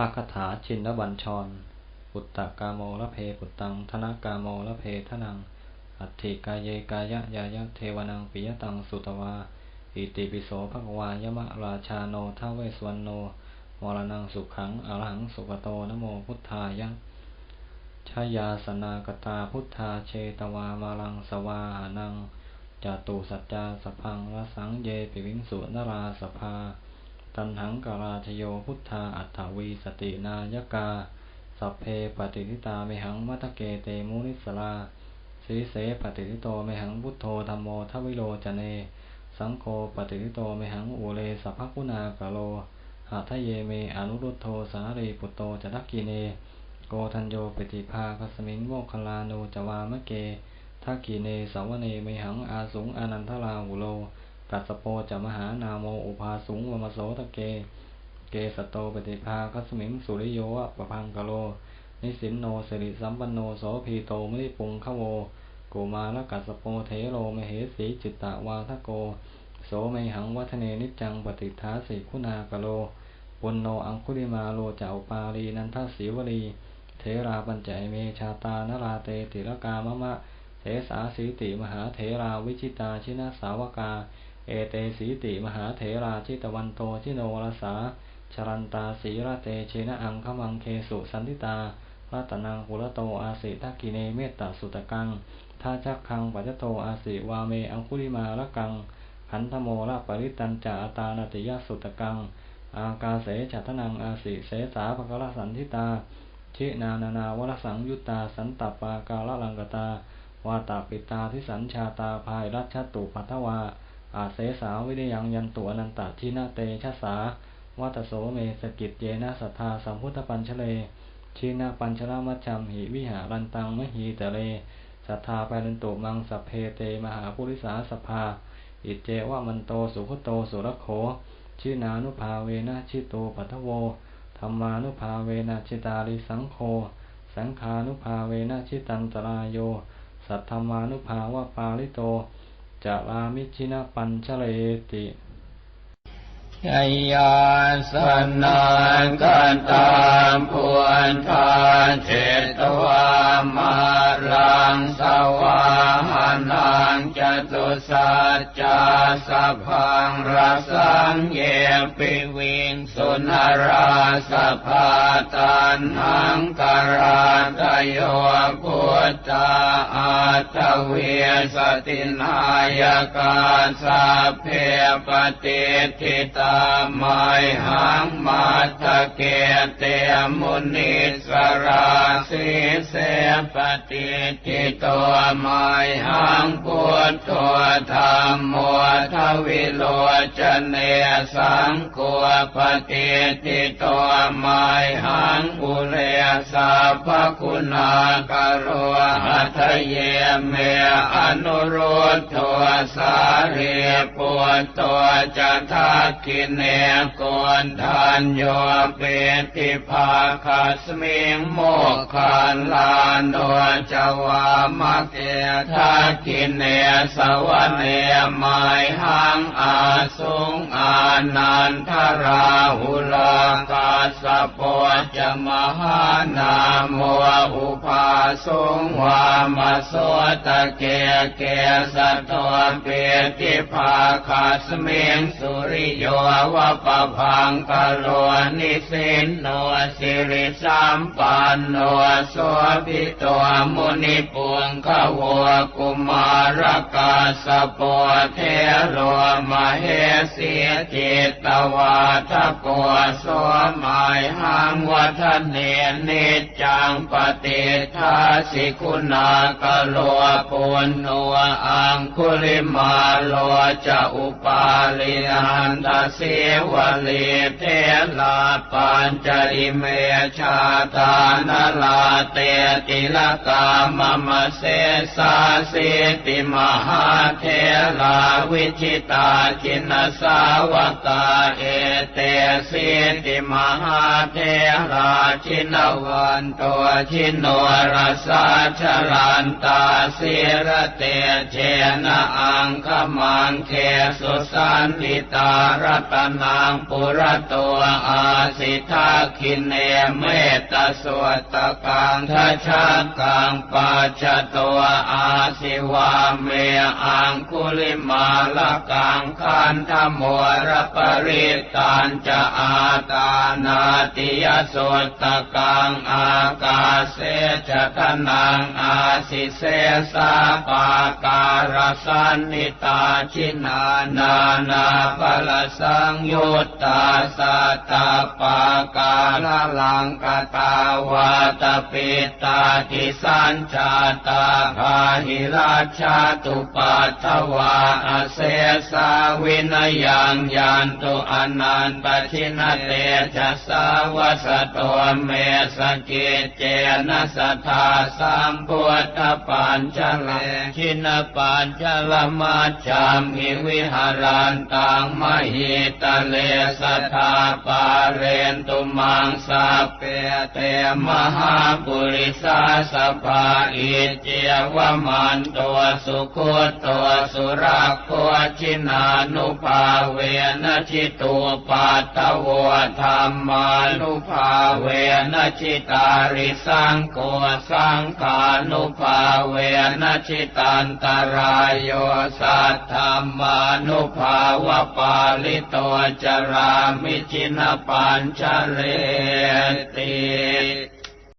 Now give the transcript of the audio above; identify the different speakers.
Speaker 1: ระคาถาชินบัญชร ปุตตะกาโมละเพปุตตังธนากาโมละเพทนัง อัตถิกายเยกายะยายะเทวนังปิยตังสุตวา อิติปิโสภควายมะราชาโนทเวสวันโนมรณังสุขังอรหังสุกโตนโมพุทธายะชายาสนากตาพุทธาเชตวามาลังสวาหานังจตุสัจจาสพังวสังเยปิวิงสุนราสภา ตันหังกราชโยพุทธาอัตถวีสตินายกา สัพเพปฏิทิตาเมหังมัตเกเตมุนิสลาสีเสปฏิทิโตเมหังพุทโธธรรมโมทวิโลจเน สังโฆปฏิทิโตเมหังอุเลสัพพกุณากาโลหาทะเยเมอนุรุตโทสารีปุตโตจทักกีเน โกทัญโยปฏิภาคสมิงโมคลาโนจวามะเกทักกีเนสาวเนเมหังอาสุงอนันทลาหุโล กัสโปจะมหานาโมอุภาสุงวมโสตะเก เกสโตปฏิภาคสมิงสุริโยะปะพังกโล นิสินโนสิริสัมปันโนโสพีโตมริปุงขโวกุมาลกัสโปเทโรมเหสีจิตตวาทโก โสเมหังวัฒเนนิจังปฏิทาสิคุณากโลปุณโนอังคุริมาโลจะอุปาลีนันทศีวลี เทราปัญจเมชาตานราเตติรกามะมะเทสาสีติมหาเถราวิชิตาชินาสาวกา เอเตสีติมหาเถราชิตวันโตชิโนวรสาชรันตาสีระเตเชนะอังคมังเคสุสันติตารัตนังปุระโตอาสิทักกิเนเมตตาสุตกังท่าจักคังปัจโตอาสิวาเมอังคุริมาละกังขันธโมละปริตันจาตานติยสุตกัง อากาเสฉัตนังอาสิเสสาภกรสันทิตาชินานานาวรสังยุตตาสันตปากาละลังกตาวาตาปิตาทิสัญชาตาภายรัชตุปัทวา อาเสสาวิเดยังยันตัวนันตทินาเตชะสาวัตโสเมสกิจเยนะสัทธาสัมพุทธปัญชเลชีนาปัญชรามัจจัมหิวิหารันตังมหีตะเลสัทธาไปรันตุมังสัพเพเตมหาปุริสาสภา อิเจวะมันโตสุขโตสุรโขชินานุภาเวนะชิโตปัทโวธรรมานุภาเวนะชิตาริสังโฆสังขานุภาเวนะชิตันตรายโย สัทธมานุภาวะปาลิโต จะลามิชินะปัญชเลติ
Speaker 2: ยยาสนังกันตามพวนทานเจตวามาลังสวาหานังจตุสัจจาสพังรัสังเยปิวิงสุนราสภาตันหังกราตโยพุทธาอัตเวสตินายกาสเพปฏิทิตาไมหังมาตะเกเตมุนิสราสิเสปฏิทิตัวไมหังพุทธธรรมโมทวิโลจเนสังกัวปฏิทิตัวไมหัง สัพคุณากโรหัทเยเมอนุรุตโทสาเรปวดตัวจะทักกินเนกนทานโยเปติภาคัสมิงโมคันลานโดจวามะเกทักกินเนสวเนมายหังอาสุงอานันทราหุลากาสปวจมหานามโมอุปาสุงวามโสตะเกเกสัตวเปติภาคัสเมิงสุริโยวะปะพังกโลนิสินโนสิริสัมปันโนโสภิตวมุนิปุงขวัวกุมารกาสปเทโลมเหสีจิตตวาทโกโสมัยหังวัฒเนนิจังปฏิทาสิคุณากโลปุณโนอังคุลิมาโลจะอุปาลิหันตเสวลีเทลาปัญจริเมชาตานลาเตติลกามมเสสาสิติมหาเทลาวิชิตาจินสาวกาเอเตสิติมหาเทราชินวันตัวชินโนรสาชรันตาสิรเตเชนะอังคมังเคสุสันติตารัตนังปุระตัวอาสิทาคินเนเมตสวตกังทชากังปัจจตัวอาสิวาเมอังคุลิมาลกังคันธมวรปริตันจะอาตานาติยสวตกังอากาเสจทนังอาสิเสสาปาการสันนิตาชินานานาปลสังยุตตาสัตตปาการลังกตาวาตปิตาทิสัญชาตาภาหิราชาตุปัตถวาอเสสาวินยังยันตุอนันตชินเตจะสาวสตัวเมสกิเจนะสัทธาสัมพุทธปัญจลชินปัญจลมัจามิวิหารันตังมหิตเลสัทธาปาเรนตุมังสัพเปเตมหาปุริสาสภาอิเจวมันตัวสุขุตัวสุรักโคชินานุภาเวนชิตุปัตตวธรรมานุภาเวนชิตาริสังโกสังขานุภาเวนชิตันตรายโยสัทธรรมานุภาวะปาลิโตจรามิจินปัญชเลติ